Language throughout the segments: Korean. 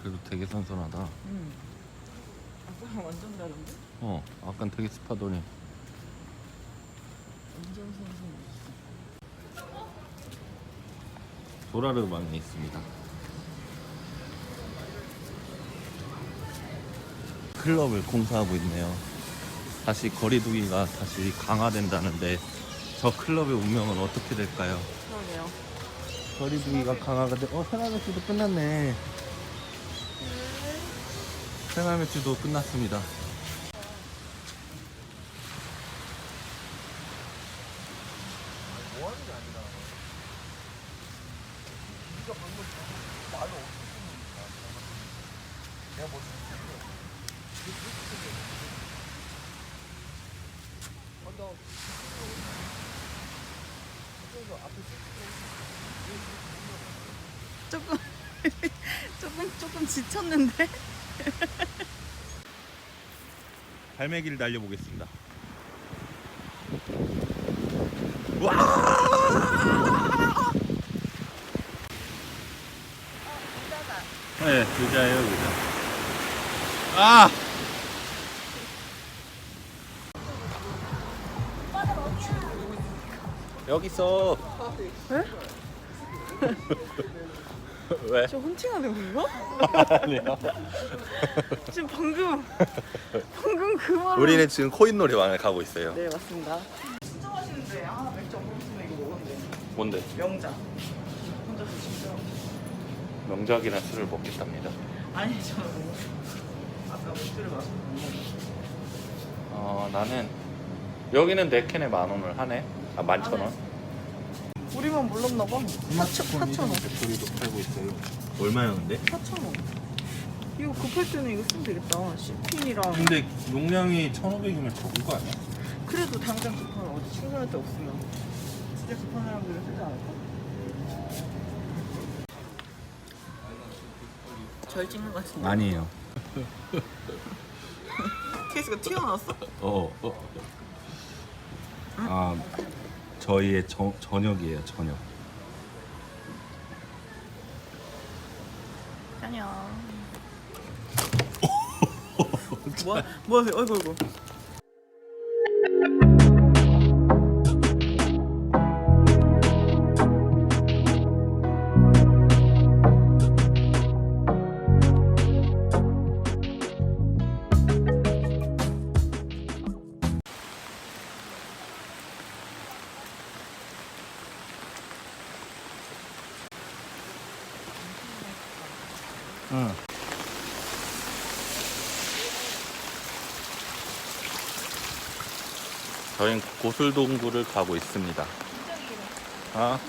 그래도 되게 선선하다. 응. 아까랑 완전 다른데? 어, 아깐 되게 습하더니. 완전 선선해. 도라르방에 있습니다. 클럽을 공사하고 있네요. 다시 거리두기가 다시 강화된다는데 저 클럽의 운명은 어떻게 될까요? 그러게요. 거리두기가 강화가 돼. 어, 매출도 끝났네. 생활 매출도 끝났습니다. 조금 조금 지쳤는데? 갈매기를 날려보겠습니다. 와! 네, 의자예요, 의자. 아! 여기 있어. 왜? 왜? 저 헌팅하는 건가? 아니요. 지금 방금 방금 그 말을 우리는 지금 코인 노래방을 가고 있어요. 네 맞습니다. 진짜 맛있는데 아 맥주 안 먹었으면 이거 먹었는데 뭔데? 명자. 혼자서 진짜 명작이나 술을 먹겠답니다. 아니 저는 뭐 아까 맥주를 마셔서 못 먹었어. 어, 나는 여기는 네 캔에 만 원을 하네. 아, 만 천 원. 우리만 몰랐나 봐. 4천 원. 배터리도 팔고 있어요. 얼마야 근데? 4천 원. 이거 급할 때는 이거 쓰면 되겠다. CP이랑 근데 용량이 1,500이면 적은 거 아니야? 그래도 당장 급하면 어디 충전할 데 없으면 진짜 급한 사람들은 쓰지 않을까? 절 찍는 것 같은데 아니에요. 케이스가 튀어나왔어? 어. 어. 아, 저희의 저, 저녁이에요, 저녁. 안녕 뭐, 뭐 하세요? 어이구 어이구 응. 저희는 고슬동굴을 가고 있습니다. 아?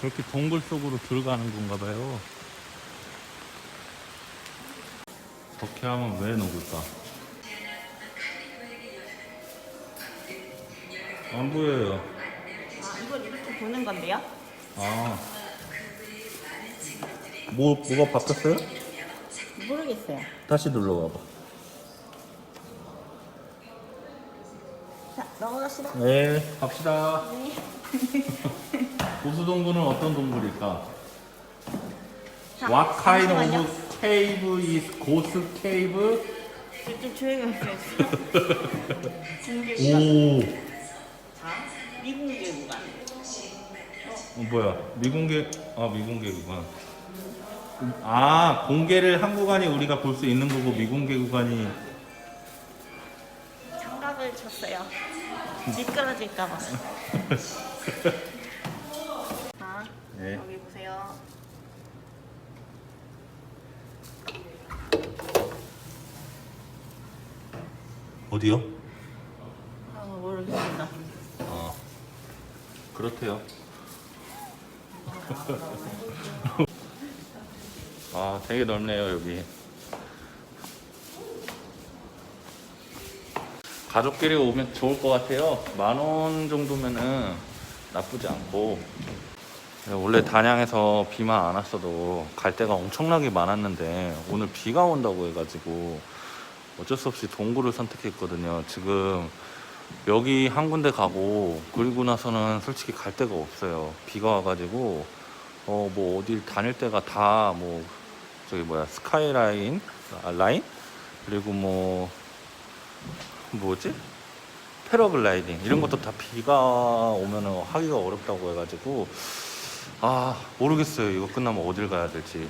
그렇게 동굴 속으로 들어가는 건가 봐요. 저렇게 하면 왜 녹을까? 안 보여요. 아 이걸 이렇게 보는 건데요? 아. 뭐, 뭐가 바뀌었어요? 모르겠어요 다시 눌러 봐봐. 자 넘어갑시다 네, 갑시다. 고수 동굴은 어떤 동굴일까? 자, What kind 잠시만요. of cave is 고수 cave? 좀 조용히 공개구간 오, 자 미공개 구간 어, 뭐야? 미공개, 아 미공개 구간. 아, 공개를 한 구간이 우리가 볼 수 있는 거고 미공개 구간이 장갑을 쳤어요 미끄러질까봐 자 네. 여기 보세요 어디요? 아 모르겠습니다 어, 그렇대요. 아, 되게 넓네요, 여기. 가족끼리 오면 좋을 것 같아요. 만 원 정도면은 나쁘지 않고. 원래 단양에서 비만 안 왔어도 갈 데가 엄청나게 많았는데 오늘 비가 온다고 해가지고 어쩔 수 없이 동굴을 선택했거든요. 지금 여기 한 군데 가고 그리고 나서는 솔직히 갈 데가 없어요. 비가 와가지고 어 뭐 어딜 다닐 때가 다 뭐 저기 뭐야 스카이라인 아, 라인 그리고 뭐 뭐지 패러글라이딩 이런 것도 다 비가 오면은 하기가 어렵다고 해가지고 아 모르겠어요 이거 끝나면 어딜 가야 될지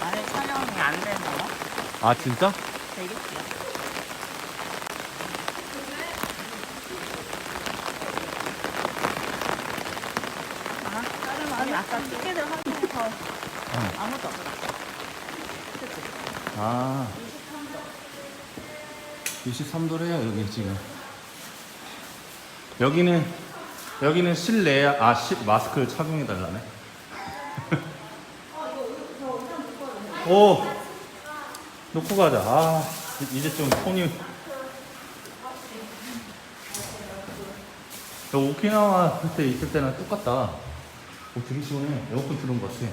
만약 촬영이 안 되나요? 아 진짜? 되겠죠. 아, 다른 아까 티켓을 확인해서 아무도 없었어. 아. 23도래요 여기 지금. 여기는 여기는 실내야 아 시, 마스크를 착용해 달라네. 오! 놓고 가자. 아 이- 이제 좀 손이. 저 오키나와 그때 있을 때랑 똑같다 오 되게 시원해 에어컨 틀은 것 같아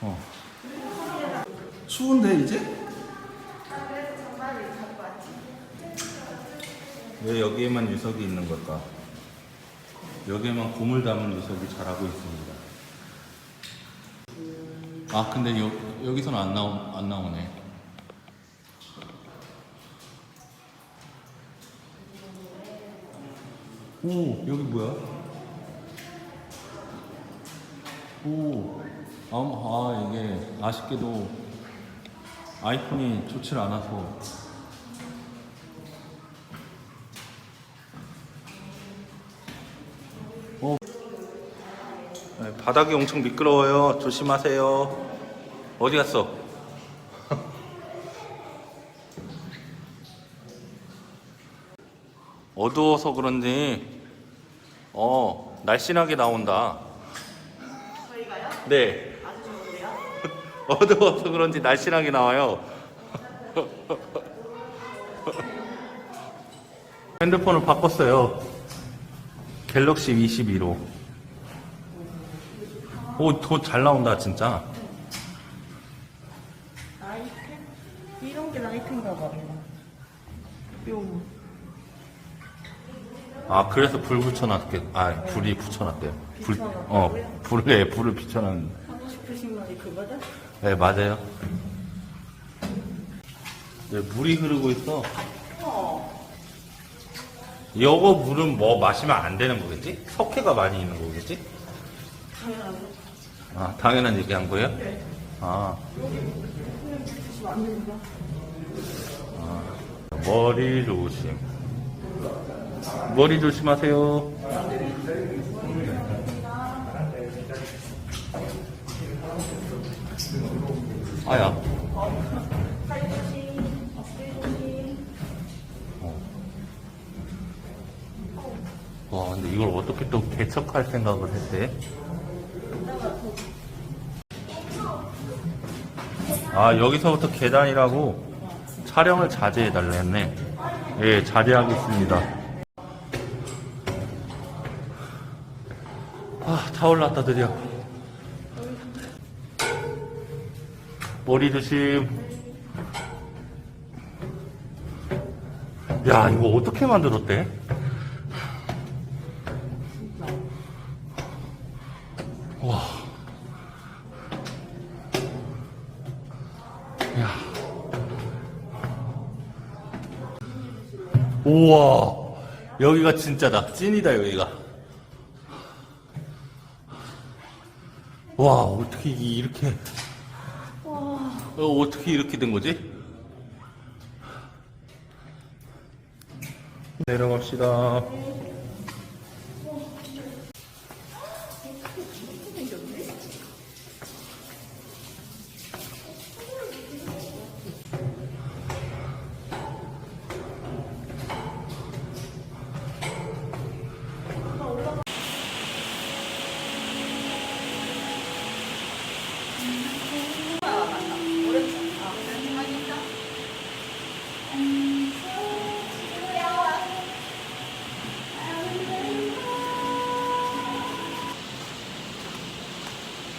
어 추운데 이제? 왜 여기에만 유석이 있는 걸까? 여기에만 고물 담은 유석이 자라고 있습니다. 아 근데 여, 여기서는 안 나오 안 나오네. 오 여기 뭐야? 오, 아, 아 이게 아쉽게도 아이폰이 좋질 않아서 어. 네, 바닥이 엄청 미끄러워요. 조심하세요. 어디 갔어? 어두워서 그런지 어 날씬하게 나온다. 저희가요? 네. 아주 좋은데요? 어두워서 그런지 날씬하게 나와요. 핸드폰을 바꿨어요. 갤럭시 22로. 오, 더 잘 나온다, 진짜. 아, 그래서 불 붙여놨게, 아, 불이 붙여놨대요. 불, 비춰놨다고요? 어, 불에, 불을 붙여놨는. 하고 싶으신 말이 그거죠? 네, 맞아요. 네, 물이 흐르고 있어. 이거 물은 뭐 마시면 안 되는 거겠지? 석회가 많이 있는 거겠지? 당연하죠. 아, 당연한 얘기 한 거예요? 네. 아, 그냥 드시면 안 됩니다. 머리 조심. 머리 조심하세요. 아야. 어. 와, 근데 이걸 어떻게 또 개척할 생각을 했대? 아, 여기서부터 계단이라고 촬영을 자제해달라 했네. 예, 자제하겠습니다. 다 올랐다, 드디어. 머리 조심. 야, 이거 어떻게 만들었대? 와. 야. 우와. 여기가 진짜다. 찐이다, 여기가. 와, 어떻게 이- 이렇게. 어, 어떻게 이렇게 된 거지? 내려갑시다.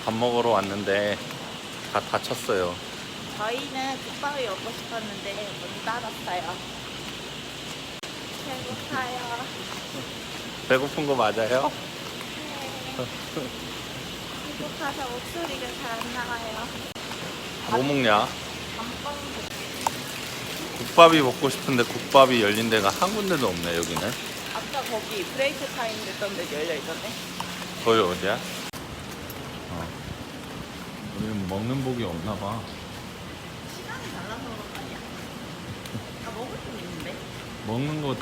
밥 먹으러 왔는데 다 다쳤어요. 저희는 국밥을 먹고 싶었는데 못 따랐어요. 배고파요. 배고픈 거 맞아요? 배고파서 목소리가 잘 안 나와요. 뭐 먹냐? 국밥이 먹고 싶은데 국밥이 열린 데가 한 군데도 없네 여기는 아까 거기 브레이크 타임 됐던 데 열려 있던데. 거기 어디야? 먹는 복이 없나 봐 시간이 달라서 그런 거 아니야? 나 먹을 수 있는데. 먹는 거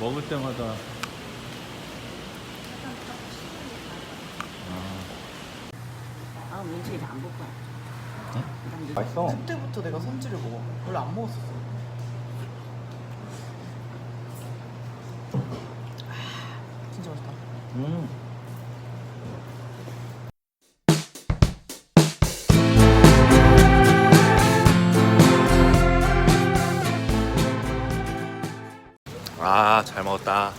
먹을 때마다 아, 아, 민철이 잘안 볼 거야. 맛있어 그때부터 내가 선지를 먹어. 원래 안 먹었었어. 잘 먹었다.